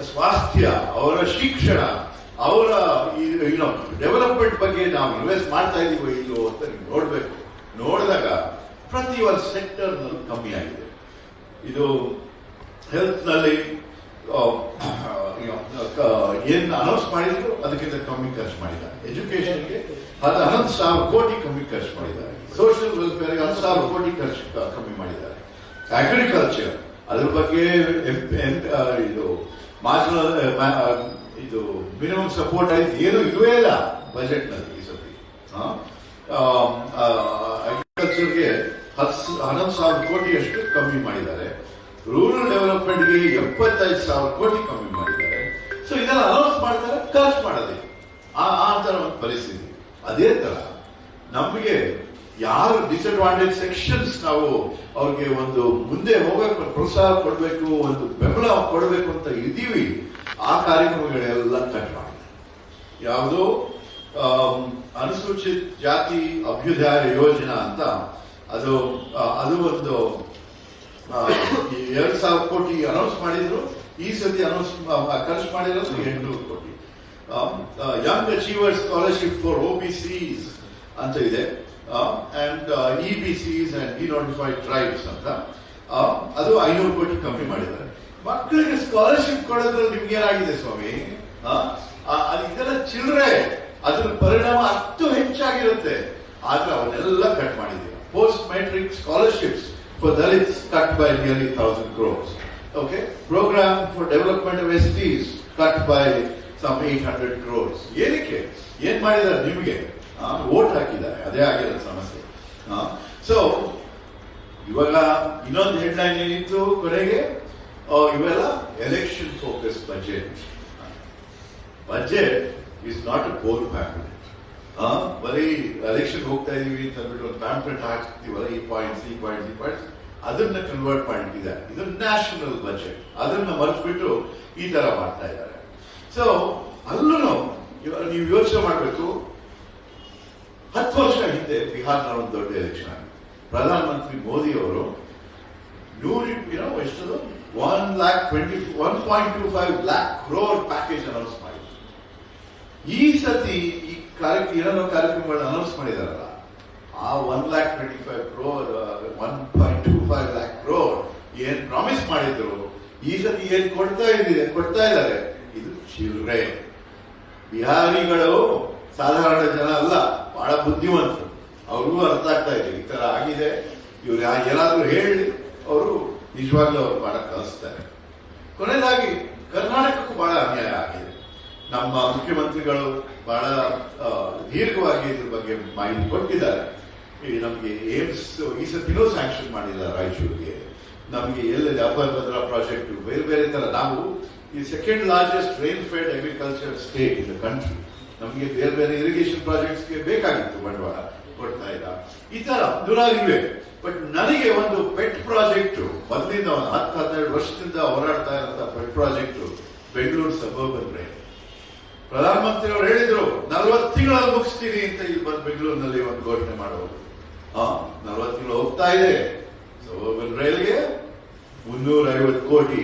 ಸ್ವಾಸ್ಥ್ಯ ಅವರ ಶಿಕ್ಷಣ ಅವರ ಡೆವಲಪ್ಮೆಂಟ್ ಬಗ್ಗೆ ನಾವು ಇನ್ವೆಸ್ಟ್ ಮಾಡ್ತಾ ಇದೀವೋ ಇಲ್ಲೋ ಅಂತ ನೀವು ನೋಡಬೇಕು. ನೋಡಿದಾಗ ಪ್ರತಿ ಒಂದು ಸೆಕ್ಟರ್ ಕಮ್ಮಿ ಆಗಿದೆ. ಇದು ಹೆಲ್ತ್ನಲ್ಲಿ ಆ, ಏನು, ಅನೌನ್ಸ್ ಮಾಡಿದ್ರು ಅದಕ್ಕಿಂತ ಕಮ್ಮಿ ಖರ್ಚು ಮಾಡಿದ್ದಾರೆ. ಎಜುಕೇಶನ್ಗೆ ಅದು ಹನ್ನೊಂದು ಸಾವಿರ ಕೋಟಿ ಕಮ್ಮಿ ಖರ್ಚು ಮಾಡಿದ್ದಾರೆ. ಸೋಷಿಯಲ್ ವೆಲ್ಫೇರ್ಗೆ ಹತ್ತು ಸಾವಿರ ಕೋಟಿ ಖರ್ಚು ಕಮ್ಮಿ ಮಾಡಿದ್ದಾರೆ. ಅಗ್ರಿಕಲ್ಚರ್ ಅದ್ರ ಬಗ್ಗೆ ಇದು ಮಾರ್ಜಿನಲ್ ಇದು ಮಿನಿಮಮ್ ಸಪೋರ್ಟ್ ಆಯ್ತು. ಏನು ಇದುವೇ ಇಲ್ಲ ಬಜೆಟ್ನಲ್ಲಿ ಈ ಸತಿ. ಅಗ್ರಿಕಲ್ಚರ್ಗೆ ಹತ್ತು ಹನ್ನೊಂದು ಸಾವಿರ ಕೋಟಿಯಷ್ಟು ಕಮ್ಮಿ ಮಾಡಿದ್ದಾರೆ. ರೂರಲ್ ಡೆವಲಪ್ಮೆಂಟ್ಗೆ ಎಪ್ಪತ್ತೈದು ಸಾವಿರ ಕೋಟಿ ಕಮ್ಮಿ ಮಾಡಿದ್ದಾರೆ. ಸೊ ಇದೆಲ್ಲ ಅನೌನ್ಸ್ ಮಾಡ್ತಾರೆ, ಖರ್ಚು ಮಾಡೋದೇ ಆ ಆ ತರ ಒಂದು ಪರಿಸ್ಥಿತಿ. ಅದೇ ತರ ನಮಗೆ ಯಾರು ಡಿಸ್ಅಡ್ವಾಂಟೇಜ್ ಸೆಕ್ಷನ್ಸ್ ನಾವು ಅವ್ರಿಗೆ ಒಂದು ಮುಂದೆ ಹೋಗಕ್ಕೆ ಪ್ರೋತ್ಸಾಹ ಕೊಡಬೇಕು, ಒಂದು ಬೆಂಬಲ ಕೊಡಬೇಕು ಅಂತ ಇದ್ದೀವಿ, ಆ ಕಾರ್ಯಕ್ರಮಗಳೆಲ್ಲ ಕಟ್ ಮಾಡಿ. ಯಾವುದೋ ಅನುಸೂಚಿತ ಜಾತಿ ಅಭ್ಯುದಯ ಯೋಜನಾ ಅಂತ ಅದು ಅದು ಒಂದು ಎರಡ್ ಸಾವಿರ ಕೋಟಿ ಅನೌನ್ಸ್ ಮಾಡಿದ್ರು, ಈ ಸತಿ ಅನೌನ್ಸ್ ಖರ್ಚು ಮಾಡಿರೋದು ಎಂಟುನೂರು ಕೋಟಿ. Young achiever scholarship for O B Cs ಅಂತ ಇದೆ. And E B Cs and denotified tribes ಅಂತ. ಅದು ಐನೂರು ಕೋಟಿ ಕಮ್ಮಿ ಮಾಡಿದ್ದಾರೆ. ಮಕ್ಕಳಿಗೆ ಸ್ಕಾಲರ್ಶಿಪ್ ಕೊಡೋದ್ರಲ್ಲಿ ನಿಮ್ಗೆ ಏನಾಗಿದೆ ಸ್ವಾಮಿ? ಇದೆಲ್ಲ ಚಿಲ್ಲರೆ ಅದ್ರ ಪರಿಣಾಮ ಅಷ್ಟು ಹೆಚ್ಚಾಗಿರುತ್ತೆ. ಆದ್ರೆ ಅವನ್ನೆಲ್ಲ ಕಟ್ ಮಾಡಿದೆ post matric scholarships for Dalits cut by nearly thousand crores. Okay program for development of STs by some eight hundred crores ಏನಕ್ಕೆ? ಏನ್ ಮಾಡಿದ್ದಾರೆ ನಿಮಗೆ? ವೋಟ್ ಹಾಕಿದ್ದಾರೆ. ಅದೇ ಆಗಿರೋ ಸಮಸ್ಯೆ. ಸೊ ಇವಾಗ ಇನ್ನೊಂದು ಹೆಡ್ಲೈನ್ ಏನಿತ್ತು ಕೊನೆಗೆ? ಇವೆಲ್ಲ election focus budget budget is not a core pamphlet ಬರೀ ಎಲೆಕ್ಷನ್ ಹೋಗ್ತಾ ಇದೀವಿ ಅಂತ ಅಂದ್ಬಿಟ್ಟು ಒಂದು ಪ್ಯಾಂಪ್ಲೆಟ್ ಹಾಕ್ತೀವಲ್ಲ ಈ ಪಾಯಿಂಟ್ಸ್ ಈ ಪಾಯಿಂಟ್ಸ್ ಈ ಪಾಯಿಂಟ್ಸ್ ಅದನ್ನ ಕನ್ವರ್ಟ್ ಮಾಡಿಟ್ಟಿದ್ದಾರೆ. ಇದು ನ್ಯಾಷನಲ್ ಬಜೆಟ್ ಅದನ್ನ ಮರೆತುಬಿಟ್ಟು ಈ ತರ ಮಾಡ್ತಾ ಇದ್ದಾರೆ. ಸೊ ಅಲ್ಲೂ ನೀವು ಯೋಚನೆ ಮಾಡಬೇಕು. ಹತ್ತು ವರ್ಷ ಹಿಂದೆ ಬಿಹಾರ್ನ ಒಂದು ದೊಡ್ಡ ಎಲೆಕ್ಷನ್ ಆಗಿದೆ. ಪ್ರಧಾನಮಂತ್ರಿ ಮೋದಿ ಅವರು ನೂರ ಎಷ್ಟದು? One lakh twenty one point two five lakh crore package announce ಮಾಡಿದ್ರು. ಈ ಸತಿ ಕಾರ್ಯಕ್ರಮ ಏನೋ ಕಾರ್ಯಕ್ರಮಗಳನ್ನ ಅನೌನ್ಸ್ ಮಾಡಿದಾರಲ್ಲ, ಆ one lakh twenty five crore one point two five lakh crore ಏನ್ ಪ್ರಾಮಿಸ್ ಮಾಡಿದ್ರು ಈ ಸತಿ ಏನ್ ಕೊಡ್ತಾ ಇದ್ದೀರಿ ಕೊಡ್ತಾ ಇದ್ದಾರೆ? ಇದು ಚಿಲ್ರೆ ಬಿಹಾರಿಗಳು ಸಾಧಾರಣ ಜನ ಅಲ್ಲ, ಬಹಳ ಬುದ್ಧಿವಂತರು. ಅವ್ರಿಗೂ ಅರ್ಥ ಆಗ್ತಾ ಇದೆ, ಈ ತರ ಆಗಿದೆ. ಇವ್ರು ಏನಾದ್ರೂ ಹೇಳಿ, ಅವರು ನಿಜವಾಗ್ಲೂ ಅವ್ರು ಬಹಳ ಕಲಿಸ್ತಾರೆ. ಕೊನೆಯದಾಗಿ, ಕರ್ನಾಟಕಕ್ಕೂ ಬಹಳ ಅನ್ಯಾಯ ಆಗಿದೆ. ನಮ್ಮ ಮುಖ್ಯಮಂತ್ರಿಗಳು ಬಹಳ ದೀರ್ಘವಾಗಿ ಇದ್ರ ಬಗ್ಗೆ ಮಾಹಿತಿ ಕೊಟ್ಟಿದ್ದಾರೆ. ನಮಗೆ ಏಮ್ಸ್, ಈ ಸತಿನೂ ಸ್ಯಾಂಕ್ಷನ್ ಮಾಡಿಲ್ಲ ರಾಯಚೂರಿಗೆ. ನಮಗೆ ಎಲ್ಲ ಭದ್ರಾ ಪ್ರಾಜೆಕ್ಟ್ ಬೇರೆ ಬೇರೆ ತರ. ನಾವು ಈ second largest rain fed agriculture state in the country ನಮಗೆ ಬೇರೆ ಬೇರೆ ಇರಿಗೇಷನ್ ಪ್ರಾಜೆಕ್ಟ್ಸ್ಗೆ ಬೇಕಾಗಿತ್ತು ಬಂಡವಾಳ ಕೊಡ್ತಾ ಇಲ್ಲ. ಈ ತರ ದುರಾಗಿವೆ ಬಟ್ ನನಗೆ ಒಂದು ಪೆಟ್ ಪ್ರಾಜೆಕ್ಟ್ ಮೊದಲಿಂದ ಒಂದು ಹತ್ತು, ಹನ್ನೆರಡು ವರ್ಷದಿಂದ ಹೋರಾಡ್ತಾ ಇರೋಂಥ pet project Bengaluru suburban rail ಪ್ರಧಾನಮಂತ್ರಿ ಅವರು ಹೇಳಿದ್ರು, ನಲವತ್ತು ತಿಂಗಳಲ್ಲಿ ಮುಗಿಸ್ತೀನಿ ಅಂತ ಇಲ್ಲಿ ಬಂದು ಬೆಂಗಳೂರಿನಲ್ಲಿ ಒಂದು ಘೋಷಣೆ ಮಾಡೋದು ಹಾ ನಲವತ್ತು ತಿಂಗಳು ಹೋಗ್ತಾ ಇದೆ. ಸಬರ್ಬನ್ ರೈಲ್ಗೆ ಮುನ್ನೂರ ಐವತ್ತು ಕೋಟಿ.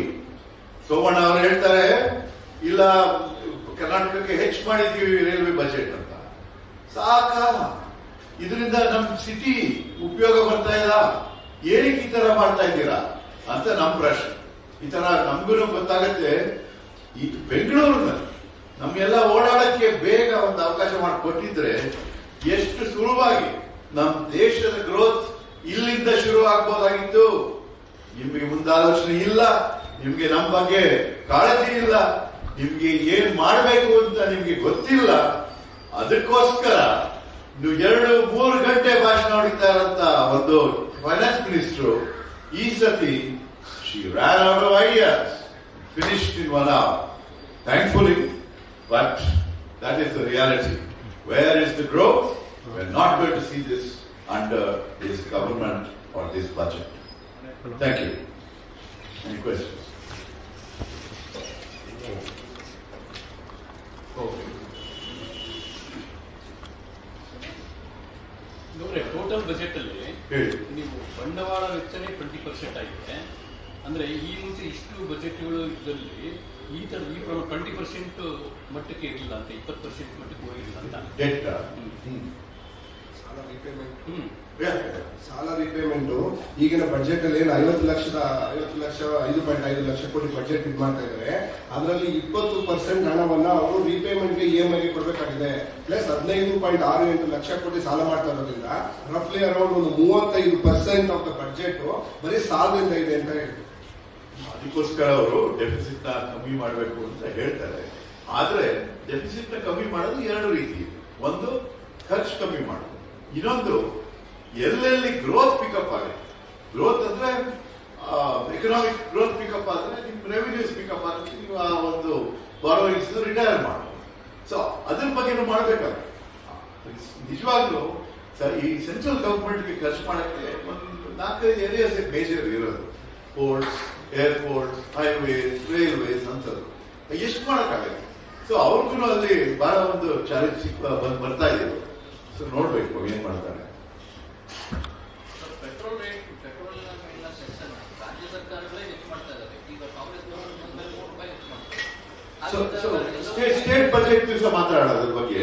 ಸೋಮಣ್ಣ ಅವರು ಹೇಳ್ತಾರೆ, ಇಲ್ಲ, ಕರ್ನಾಟಕಕ್ಕೆ ಹೆಚ್ಚು ಮಾಡಿದ್ದೀವಿ ರೈಲ್ವೆ ಬಜೆಟ್ ಅಂತ. ಸಾಕ ಇದರಿಂದ ನಮ್ ಸಿಟಿ ಉಪಯೋಗ ಬರ್ತಾ ಇಲ್ಲ ಏನಕ್ಕೆ ಈ ತರ ಮಾಡ್ತಾ ಇದ್ದೀರಾ? ಅಂತ ನಮ್ ಪ್ರಶ್ನೆ. ಈ ತರ ನಮ್ಗೂ ಗೊತ್ತಾಗತ್ತೆ, ಈ ಬೆಂಗಳೂರಿನಲ್ಲಿ ನಮ್ಗೆಲ್ಲ ಓಡಾಡಕ್ಕೆ ಬೇಗ ಒಂದು ಅವಕಾಶ ಮಾಡಿಕೊಟ್ಟಿದ್ರೆ ಎಷ್ಟು ಸುಲಭವಾಗಿ ನಮ್ಮ ದೇಶದ ಗ್ರೋತ್ ಇಲ್ಲಿಂದ ಶುರು ಆಗ್ಬೋದಾಗಿತ್ತು. ನಿಮ್ಗೆ ಮುಂದಾಲೋಚನೆ ಇಲ್ಲ, ನಿಮ್ಗೆ ನಮ್ಮ ಬಗ್ಗೆ ಕಾಳಜಿ ಇಲ್ಲ, ನಿಮ್ಗೆ ಏನ್ ಮಾಡಬೇಕು ಅಂತ ನಿಮ್ಗೆ ಗೊತ್ತಿಲ್ಲ. ಅದಕ್ಕೋಸ್ಕರ ನೀವು ಎರಡು ಮೂರು ಗಂಟೆ ಭಾಷಣ ಇರೋಂತ ಒಂದು ಫೈನಾನ್ಸ್ ಮಿನಿಸ್ಟರ್ ಈ ಸತಿ she ran our ideas finished in one hour thankfully but that is the reality where is the growth we are not going to see this under this government or this budget thank you any questions ನೋಡ್ರಿ total budget ಅಲ್ಲಿ ಹೇಳಿ. ನೀವು ಬಂಡವಾಳ ವೆಚ್ಚನೇ twenty percent ಆಗಿದೆ. ಅಂದ್ರೆ ಈ ಮುಂಚೆ ಇಷ್ಟು ಬಜೆಟ್ಗಳು ಇದ್ದಲ್ಲಿ ಈ ತರ ಈ ಪ್ರಮಾಣ ಟ್ವೆಂಟಿ ಪರ್ಸೆಂಟ್ ಮಟ್ಟಕ್ಕೆ ಇರಲಿಲ್ಲ ಅಂತ ಇಪ್ಪತ್ತು ಪರ್ಸೆಂಟ್ ಮಟ್ಟಕ್ಕೆ ಹೋಗಿರಲಿಲ್ಲ ಅಂತ. ಡೆಟ್ ಸಾಲ ರಿಪೇಮೆಂಟ್ ಸಾಲ ರಿಪೇಮೆಂಟು ಈಗಿನ ಬಜೆಟ್ ಅಲ್ಲಿ ಏನು ಐವತ್ತು ಲಕ್ಷದ ಐವತ್ತು ಲಕ್ಷ ಐದು ಪಾಯಿಂಟ್ ಐದು ಲಕ್ಷ ಕೋಟಿ ಬಜೆಟ್ ಇದು ಮಾಡ್ತಾ ಇದ್ದಾರೆ ಅದರಲ್ಲಿ ಇಪ್ಪತ್ತು ಪರ್ಸೆಂಟ್ ಹಣವನ್ನ ಅವರು ರಿಪೇಮೆಂಟ್ಗೆ ಇ ಎಂ ಐ ಕೊಡಬೇಕಾಗಿದೆ. ಪ್ಲಸ್ ಹದಿನೈದು ಪಾಯಿಂಟ್ ಆರು ಎಂಟು ಲಕ್ಷ ಕೋಟಿ ಸಾಲ ಮಾಡ್ತಾ ಇರೋದ್ರಿಂದ ರಫ್ಲಿ ಅರೌಂಡ್ ಒಂದು ಮೂವತ್ತೈದು ಪರ್ಸೆಂಟ್ ಆಫ್ ದ ಬಜೆಟ್ ಬರೀ ಸಾಲದಿಂದ ಇದೆ ಅಂತ ಹೇಳಿದ್ರು ಅದಕ್ಕೋಸ್ಕರ ಅವರು ಡೆಫಿಸಿಟ್ ಕಮ್ಮಿ ಮಾಡಬೇಕು ಅಂತ ಹೇಳ್ತಾರೆ. ಆದ್ರೆ ಡೆಫಿಸಿಟ್ನ ಕಮ್ಮಿ ಮಾಡೋದು ಎರಡು ರೀತಿ. ಒಂದು, ಖರ್ಚು ಕಮ್ಮಿ ಮಾಡೋದು. ಇನ್ನೊಂದು, ಎಲ್ಲೆಲ್ಲಿ ಗ್ರೋತ್ ಪಿಕಪ್ ಆಗುತ್ತೆ. ಗ್ರೋತ್ ಅಂದ್ರೆ ಎಕನಾಮಿಕ್ ಗ್ರೋತ್ ಪಿಕಪ್ ಆದ್ರೆ ನಿಮ್ ರೆವಿನ್ಯೂಸ್ ಪಿಕಪ್ ಆದ್ರೆ ನೀವು ಆ ಒಂದು ಬಾರೋಯಿಂಗ್ಸ್ ರಿಟೈರ್ ಮಾಡೋದು ಸೊ ಅದ್ರ ಬಗ್ಗೆ ಮಾಡಬೇಕಾಗುತ್ತೆ ನಿಜವಾಗ್ಲೂ ಈ ಸೆಂಟ್ರಲ್ ಗವರ್ಮೆಂಟ್ಗೆ ಖರ್ಚು ಮಾಡಕ್ಕೆ ಒಂದು ನಾಲ್ಕೈದು ಏರಿಯಾಸ್ ಮೇಜರ್ ಇರೋದು. ಪೋರ್ಟ್ಸ್ ಏರ್ಪೋರ್ಟ್ಸ್ ಹೈವೇಸ್ ರೈಲ್ವೇಸ್ ಅಂತದ್ದು ಎಷ್ಟು ಮಾಡೋಕ್ಕಾಗತ್ತೆ? ಸೊ ಅವ್ರಿಗೂ ಅಲ್ಲಿ ಬಹಳ ಒಂದು ಚಾಲೆಂಜ್ ಬರ್ತಾ ಇದ್ರು ಸೊ ನೋಡ್ಬೇಕು ಏನ್ ಮಾಡ್ತಾರೆ. ಸ್ಟೇಟ್ ಸ್ಟೇಟ್ ಬಜೆಟ್ ದಿವಸ ಮಾತಾಡೋದ್ರ ಬಗ್ಗೆ.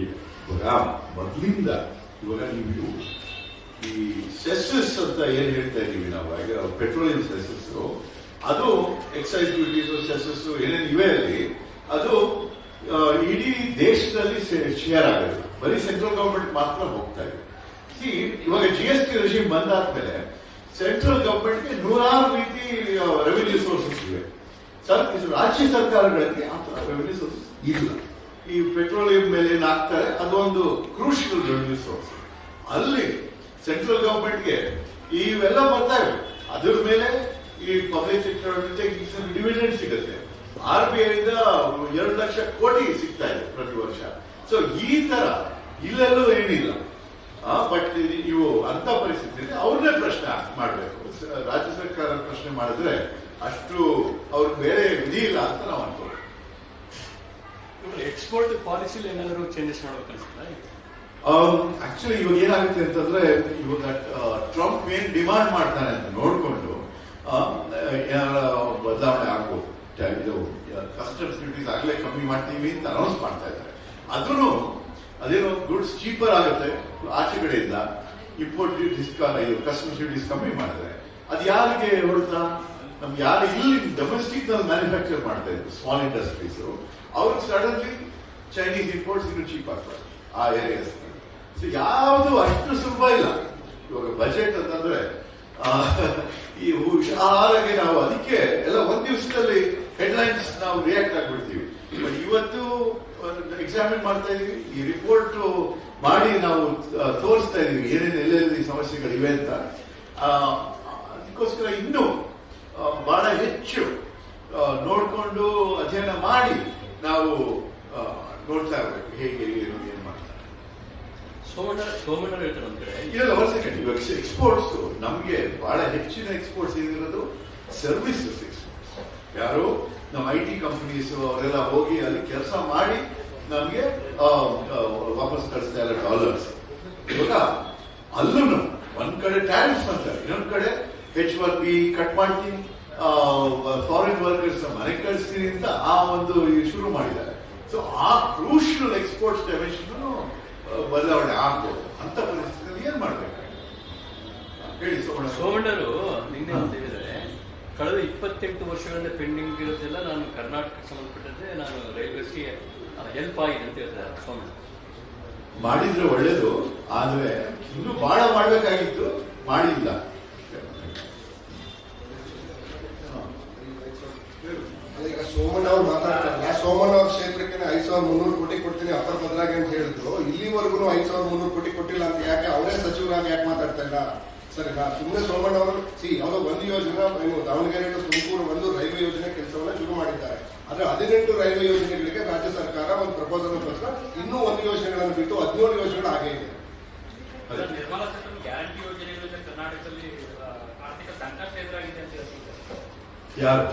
ಈಗ ಇವಾಗ ಮೊದಲಿಂದ ಇವಾಗ ನೀವು ಈ ಸೆಸಸ್ ಅಂತ ಏನ್ ಹೇಳ್ತಾ ಇದೀವಿ ನಾವು? ಪೆಟ್ರೋಲಿಯಂ ಸೆಸ್ಸಸ್ ಅದು ಎಕ್ಸೈಸ್ ಡ್ಯೂಟೀಸ್ ಸೆಸ್ಸಸ್ ಏನೇನು ಇವೆ ಅಲ್ಲಿ, ಅದು ಇಡೀ ದೇಶದಲ್ಲಿ ಶೇರ್ ಆಗುತ್ತೆ ಬರೀ ಸೆಂಟ್ರಲ್ ಗವರ್ಮೆಂಟ್ ಮಾತ್ರ ಹೋಗ್ತಾ ಇದೆ. ಸಿ ಇವಾಗ ಜಿ ಎಸ್ ಟಿ ರಿಜಿಮ್ ಬಂದಾದ್ಮೇಲೆ ಸೆಂಟ್ರಲ್ ಗವರ್ಮೆಂಟ್ಗೆ ನೂರಾರು ರೀತಿ ರೆವಿನ್ಯೂ ಸೋರ್ಸಸ್ ಇವೆ. ರಾಜ್ಯ ಸರ್ಕಾರಗಳಿಗೆ ಆ ಥರ ರೆವಿನ್ಯೂ ಸೋರ್ಸಸ್ ಇಲ್ಲ. ಈ ಪೆಟ್ರೋಲಿಯಂ ಮೇಲೆ ಏನಾಗ್ತಾರೆ ಅದೊಂದು ಕ್ರೂಷಿಯಲ್ ರೆವಿನ್ಯೂ ಸೋರ್ಸ್ ಅಲ್ಲಿ ಸೆಂಟ್ರಲ್ ಗವರ್ಮೆಂಟ್ಗೆ ಇವೆಲ್ಲ ಬರ್ತಾ ಇವೆ. ಅದ್ರ ಮೇಲೆ ಈ ಪಬ್ಲಿಕ್ ಸೆಕ್ಟರ್ ಡಿವಿಡೆಂಡ್ ಸಿಗುತ್ತೆ. ಆರ್ ಬಿ ಐಯಿಂದ ಎರಡು ಲಕ್ಷ ಕೋಟಿ ಸಿಗ್ತಾ ಇದೆ ಪ್ರತಿ ವರ್ಷ. ಸೊ ಈ ತರ ಇಲ್ಲೆಲ್ಲೂ ಏನಿಲ್ಲ. ಬಟ್ ಇವು ಅಂತ ಪರಿಸ್ಥಿತಿ ಅವ್ರನ್ನೇ ಪ್ರಶ್ನೆ ಮಾಡಬೇಕು. ರಾಜ್ಯ ಸರ್ಕಾರ ಪ್ರಶ್ನೆ ಮಾಡಿದ್ರೆ ಅಷ್ಟು ಅವ್ರಿಗೆ ಬೇರೆ ವಿಧಿ ಇಲ್ಲ ಅಂತ ನಾವು ಅನ್ಕೋಬೇಕು ಎಕ್ಸ್ಪೋರ್ಟ್ ಪಾಲಿಸಿಲಿ ಏನಾದರೂ ಚೇಂಜಸ್ ಅನ್ಸುತ್ತಾ ಆಕ್ಚುಲಿ ಇವಾಗ ಏನಾಗುತ್ತೆ ಅಂತಂದ್ರೆ, ಇವಾಗ ಟ್ರಂಪ್ ಏನ್ ಡಿಮಾಂಡ್ ಮಾಡ್ತಾನೆ ಅಂತ ನೋಡಿಕೊಂಡು ಬದಲಾವಣೆ ಆಗ್ಬೋದು. ಇದು ಕಸ್ಟಮ್ಸ್ ಡ್ಯೂಟೀಸ್ ಆಗಲೇ ಕಮ್ಮಿ ಮಾಡ್ತೀವಿ ಅಂತ ಅನೌನ್ಸ್ ಮಾಡ್ತಾ ಇದ್ದಾರೆ. ಅದನ್ನು ಅದೇನೋ ಗುಡ್ಸ್ ಚೀಪರ್ ಆಗುತ್ತೆ, ಆಚೆ ಕಡೆಯಿಂದ ಇಂಪೋರ್ಟ್ ಡ್ಯೂಟೀಸ್ ಕಸ್ಟಮ್ಸ್ ಡ್ಯೂಟೀಸ್ ಕಮ್ಮಿ ಮಾಡಿದ್ರೆ, ಅದು ಯಾರಿಗೆ ಹೊರತಾ ನಮ್ಗೆ ಯಾರು ಇಲ್ಲಿ ಡೊಮೆಸ್ಟಿಕ್ ಮ್ಯಾನುಫ್ಯಾಕ್ಚರ್ ಮಾಡ್ತಾ ಇದ್ರು ಸ್ಮಾಲ್ ಇಂಡಸ್ಟ್ರೀಸ್ ಅವ್ರಿಗೆ ಸಡನ್ಲಿ ಚೈನೀಸ್ ಇಂಪೋರ್ಟ್ಸ್ ಇನ್ನು ಚೀಪ್ ಆಗ್ತದೆ, ಆ ಏರಿಯಾಸ್ ಯಾವುದು ಅಷ್ಟು ಸುಲಭ ಇಲ್ಲ. ಇವಾಗ ಬಜೆಟ್ ಅಂತಂದ್ರೆ ಈ ಹುಷಾರಾಗಿ ನಾವು ಅದಕ್ಕೆ ಎಲ್ಲ ಒಂದ್ ದಿವಸದಲ್ಲಿ ಹೆಡ್ಲೈನ್ಸ್ ನಾವು ರಿಯಾಕ್ಟ್ ಆಗ್ಬಿಡ್ತೀವಿ. ಬಟ್ ಇವತ್ತು ಎಕ್ಸಾಮಿನ್ ಮಾಡ್ತಾ ಇದೀವಿ. ಈ ರಿಪೋರ್ಟ್ ಮಾಡಿ ನಾವು ತೋರಿಸ್ತಾ ಇದೀವಿ. ಏನೇನು ಎಲ್ಲೆಲ್ಲಿ ಸಮಸ್ಯೆಗಳಿವೆ ಅಂತ. ಅದಕ್ಕೋಸ್ಕರ ಇನ್ನೂ ಬಹಳ ಹೆಚ್ಚು ನೋಡಿಕೊಂಡು ಅಧ್ಯಯನ ಮಾಡಿ ನಾವು ನೋಡ್ತಾ ಇರ್ಬೇಕು. ಹೇಗೆ, ಏನು, ಏನ್ ಮಾಡ್ತಾರೆ ಸೋಮಣ್ಣ ಸೋಮಣ್ಣ ಹೇಳ್ತಾರೆ ಅಂದ್ರೆ ಇಲ್ಲ ಸೆಕೆಂಡ್ ಇವಾಗ ಎಕ್ಸ್ಪೋರ್ಟ್ಸ್ ನಮಗೆ ಬಹಳ ಹೆಚ್ಚಿನ ಎಕ್ಸ್ಪೋರ್ಟ್ಸ್ ಏನಿರೋದು ಸರ್ವಿಸಸ್ ಎಕ್ಸ್ಪೋರ್ಟ್ಸ್ ಯಾರು? ನಮ್ಮ ಐ ಟಿ ಕಂಪನೀಸ್ ಅವರೆಲ್ಲ ಹೋಗಿ ಅಲ್ಲಿ ಕೆಲಸ ಮಾಡಿ ನಮಗೆ ವಾಪಸ್ ಕಳಿಸ್ತಾ ಇಲ್ಲ ಡಾಲರ್ಸ್ ಇವಾಗ ಅಲ್ಲೂ ಒಂದ್ ಕಡೆ ಟ್ಯಾರಿಫ್ಸ್ ಅಂತಾರೆ ಇನ್ನೊಂದ್ ಕಡೆ ಹೆಚ್ ಒನ್ ಬಿ ಕಟ್ ಮಾಡ್ತೀನಿ ಫಾರಿನ್ ವರ್ಕರ್ಸ್ ಮನೆ ಕಳಿಸ್ತೀನಿ ಅಂತ ಆ ಒಂದು ಶುರು ಮಾಡಿದ್ದಾರೆ. ಸೊ ಆ ಕ್ರೂಷಿಯಲ್ ಎಕ್ಸ್ಪೋರ್ಟ್ಸ್ ಡೈಮೆನ್ಷನ್ ಬದಲಾವಣೆ ಆಗ್ಬೋದು ಅಂತ ಪರಿಸ್ಥಿತಿಯಲ್ಲಿ ಏನ್ ಮಾಡ್ಬೇಕು? ಹೇಳಿ ಸೋಮಣ್ಣ. ಸೋಮಣ್ಣರು ನಿನ್ನೆ ಅಂತ ಹೇಳಿದರೆ ಕಳೆದ ಇಪ್ಪತ್ತೆಂಟು ವರ್ಷಗಳಿಂದ ಪೆಂಡಿಂಗ್ ಇರೋದೆಲ್ಲ ನಾನು ಕರ್ನಾಟಕ ಸಂಬಂಧಪಟ್ಟಂತೆ ನಾನು ರೈಲ್ವೇಸ್ಗೆ ಹೆಲ್ಪ್ ಆಗಿದೆ ಅಂತ ಹೇಳ್ತಾರೆ ಸೋಮಣ್ಣ. ಮಾಡಿದ್ರೆ ಒಳ್ಳೇದು ಆದ್ರೆ ಇನ್ನು ಬಹಳ ಮಾಡ್ಬೇಕಾಗಿತ್ತು ಮಾಡಿಲ್ಲ. ಈಗ ಸೋಮಣ್ಣ ಅವ್ರು ಮಾತಾಡ್ತಾರಲ್ಲ ಸೋಮಣ್ಣ ಅವ್ರ ಕ್ಷೇತ್ರಕ್ಕೆ ಐದು ಸಾವಿರದ ಮುನ್ನೂರು ಕೋಟಿ ಕೊಡ್ತೀನಿ ಅಪ್ಪರ್ ಬದಲಾಗಿ ಅಂತ ಹೇಳಿದ್ರು. ಇಲ್ಲಿವರೆಗೂ ಐದ್ ಸಾವಿರದ ಮುನ್ನೂರು ಕೋಟಿ ಕೊಟ್ಟಿಲ್ಲ ಅಂತ ಯಾಕೆ? ಅವರೇ ಸಚಿವರಾಗಿ ಯಾಕೆ ಮಾತಾಡ್ತಾ ಇಲ್ಲ? ಸರಿ ನಾ ಸುಮ್ಮನೆ ಸೋಮಣ್ಣ ಅವರು ಸಿ ಯಾವುದೋ ಒಂದು ಯೋಜನೆ ಏನು ದಾವಣಗೆರೆ ತುಮಕೂರು ಒಂದು ರೈಲ್ವೆ ಯೋಜನೆ ಕೆಲಸವನ್ನ ಶುರು ಮಾಡಿದ್ದಾರೆ. ಆದ್ರೆ ಹದಿನೆಂಟು ರೈಲ್ವೆ ಯೋಜನೆಗಳಿಗೆ ರಾಜ್ಯ ಸರ್ಕಾರ ಒಂದು ಪ್ರಪೋಸಲ್ ಕಳಿಸಿದ ಇನ್ನೂ ಒಂದು ಯೋಜನೆಗಳನ್ನು ಬಿಟ್ಟು ಹದಿನೇಳು ಯೋಜನೆಗಳು ಹಾಗೆ ಇದೆ. ಯಾರು?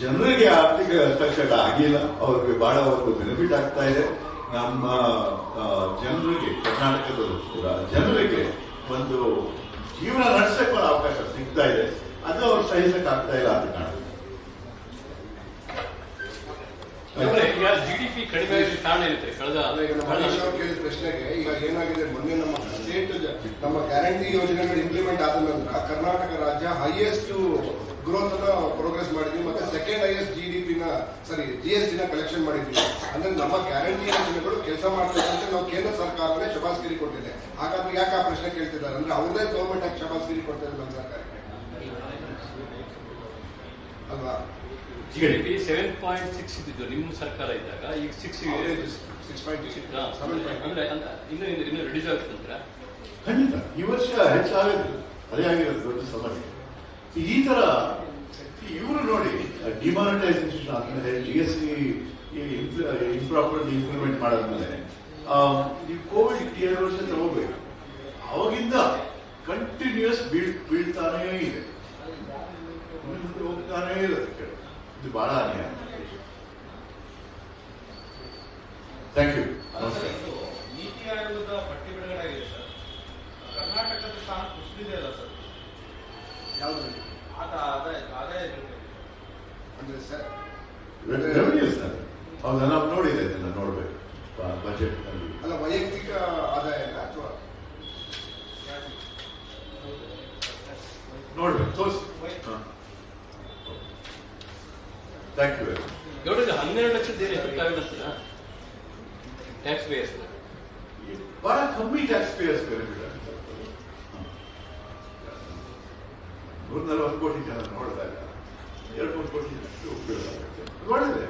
ಜನರಿಗೆ ಆರ್ಥಿಕ ಹಸ್ತಕ್ಷೇಪ ಆಗಿಲ್ಲ. ಅವ್ರಿಗೆ ಬಹಳ ಒಂದು ಬೆನಿಫಿಟ್ ಆಗ್ತಾ ಇದೆ. ನಮ್ಮ ಜನರಿಗೆ ಕರ್ನಾಟಕದ ಕೂಡ ಜನರಿಗೆ ಒಂದು ಜೀವನ ನಡೆಸಕ್ಕೆ ಅವಕಾಶ ಸಿಗ್ತಾ ಇದೆ. ಅದು ಅವ್ರು ಸಹಿಸಕ್ಕೆ ಆಗ್ತಾ ಇಲ್ಲ ಅಂತ ಕಾಣುತ್ತೆ ಅಂದ್ರೆ ಈಗ ಜಿ ಡಿ ಪಿ ಕಡಿಮೆ ಕಾರಣ ಇರುತ್ತೆ ಕೇಳಿದ ಪ್ರಶ್ನೆಗೆ ಈಗ ಏನಾಗಿದೆ ಮೊನ್ನೆ ನಮ್ಮ ಸ್ಟೇಟ್ ನಮ್ಮ ಗ್ಯಾರಂಟಿ ಯೋಜನೆಗಳು ಇಂಪ್ಲಿಮೆಂಟ್ ಆದ ನಂತರ ಕರ್ನಾಟಕ ರಾಜ್ಯ ಹೈಯೆಸ್ಟ್ ಗ್ರೋತ್ ಅನ್ನ ಪ್ರೋಗ್ರೆಸ್ ಮಾಡಿದ್ವಿ. ಮತ್ತೆ ಸೆಕೆಂಡ್ ಹೈಯೆಸ್ಟ್ ಜಿ ಡಿ ಪಿನ ಸಾರಿ ಜಿ ಎಸ್ ಟಿನ ನ ಕಲೆಕ್ಷನ್ ಮಾಡಿದ್ವಿ. ಅಂದ್ರೆ ನಮ್ಮ ಗ್ಯಾರಂಟಿ ಯೋಜನೆಗಳು ಕೆಲಸ ಮಾಡ್ತಾರೆ ಅಂತ ನಾವು ಕೇಂದ್ರ ಸರ್ಕಾರನೇ ಶಬಾಸ್ಗಿರಿ ಕೊಟ್ಟಿದೆ. ಹಾಗಾದ್ರೆ ಯಾಕೆ ಆ ಪ್ರಶ್ನೆ ಕೇಳ್ತಿದ್ದಾರೆ? ಅಂದ್ರೆ ಅವ್ರದೇ ಗೌರ್ಮೆಂಟ್ ಆಗಿ ಶಬಾಸ್ಗಿರಿ ಕೊಡ್ತಾ ನಮ್ಮ ಸರ್ಕಾರಕ್ಕೆ ಅಲ್ವಾ? G D P seven point six ಇದ್ದಿದ್ದು ನಿಮ್ಮ ಸರ್ಕಾರ ಇದ್ದಾಗ ಈಗ ಸಿಕ್ಸ್ ಸಿಕ್ಸ್ ಪಾಯಿಂಟ್ ಅಂದ್ರೆ ಅಂತ- ಇನ್ನು ಇನ್ನು- ಇನ್ನು ರಿಡ್ಯೂಸ್ ಆಗುತ್ತೆ ಖಂಡಿತ. ಈ ವರ್ಷ ಹೆಚ್ಚಾಗುತ್ತೆ ಅದೇ ಆಗಿರೋದು ದೊಡ್ಡ ಸಮಸ್ಯೆ ಈ ತರ ಇವರು ನೋಡಿ ಡಿಮಾನಿಟೈಸೇಷನ್ ಆದ್ಮೇಲೆ G S T improperly implement ಮಾಡಾದ್ಮೇಲೆ ಆ, ಈ ಕೋವಿಡ್ ಎರಡು ವರ್ಷ ತಗೋಬೇಕು. ಅವಾಗಿಂದ ಕಂಟಿನ್ಯೂಸ್ ಬೀಳ್ ಬೀಳ್ತಾನೇ ಇದೆ. ಹೋಗ್ತಾನೇ ಇದೆ ಇದು ಬಹಳ ಅನ್ಯಾಯ. ಥ್ಯಾಂಕ್ ಯು ನಮಸ್ಕಾರ. ನೀತಿ ಆಯೋಗದ ಪಟ್ಟಿ ಬಿಡುಗಡೆ ಆಗಿದೆ ಸರ್ ಕರ್ನಾಟಕದ ಸ್ಥಾನ ಕುಸಿದಿದೆ ಅಲ್ಲ ಸರ್ ಯಾವ್ದ್ರಲ್ಲಿ? ಅಂದ್ರೆ ಸರ್ ರೆವೆನ್ಯೂಸ್ ಹೌದಾ? ನಾವು ನೋಡಿದೆ ಇದನ್ನ ನೋಡ್ಬೇಕು. ಬಜೆಟ್ನಲ್ಲಿ ಅಲ್ಲ. ವೈಯಕ್ತಿಕ ಆದಾಯ ಅಥವಾ? ನೋಡ್ಬೇಕು ತೋರಿಸಿ. ಥ್ಯಾಂಕ್ ಯು ಗೌಡ ಹನ್ನೆರಡು ಲಕ್ಷದ ಟ್ಯಾಕ್ಸ್ ಬಹಳ ಕಮ್ಮಿ ಟ್ಯಾಕ್ಸ್ ಪೇಯರ್ಸ್ ಬೆನಿಫಿಟ್ ನೂರ ನಲವತ್ತು ಕೋಟಿ ಜನ ನೋಡಿದಾಗ ಎರಡು ಮೂರು ಕೋಟಿ ಜನ. ಉಪಯೋಗ ಒಳ್ಳೆಯದೇ